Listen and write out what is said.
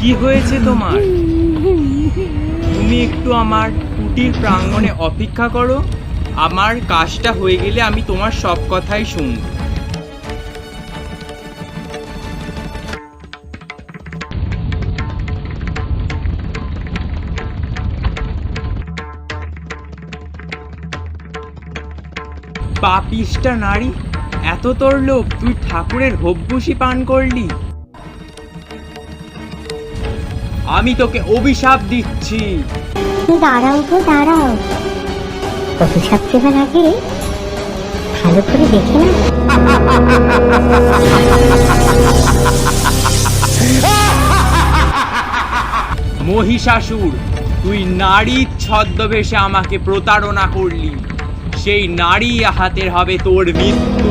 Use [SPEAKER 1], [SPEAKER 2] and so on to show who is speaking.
[SPEAKER 1] কি হয়েছে তোমার? তুমি একটু আমার কুটির প্রাঙ্গণে অপেক্ষা করো। আমার কাজটা হয়ে গেলে আমি তোমার সব কথাই শুনব। পাপিষ্টা নারী, এত তোর লোক তুই ঠাকুরের হব্বুসি পান করলি। আমি তোকে অভিশাপ দিচ্ছি।
[SPEAKER 2] দাঁড়াও দাঁড়াও। আগে ভালো করে দেখে না
[SPEAKER 1] মহিষাসুর, তুই নারীর ছদ্মবেশে আমাকে প্রতারণা করলি। সেই নারী হাতের হবে তোর মৃত্যু।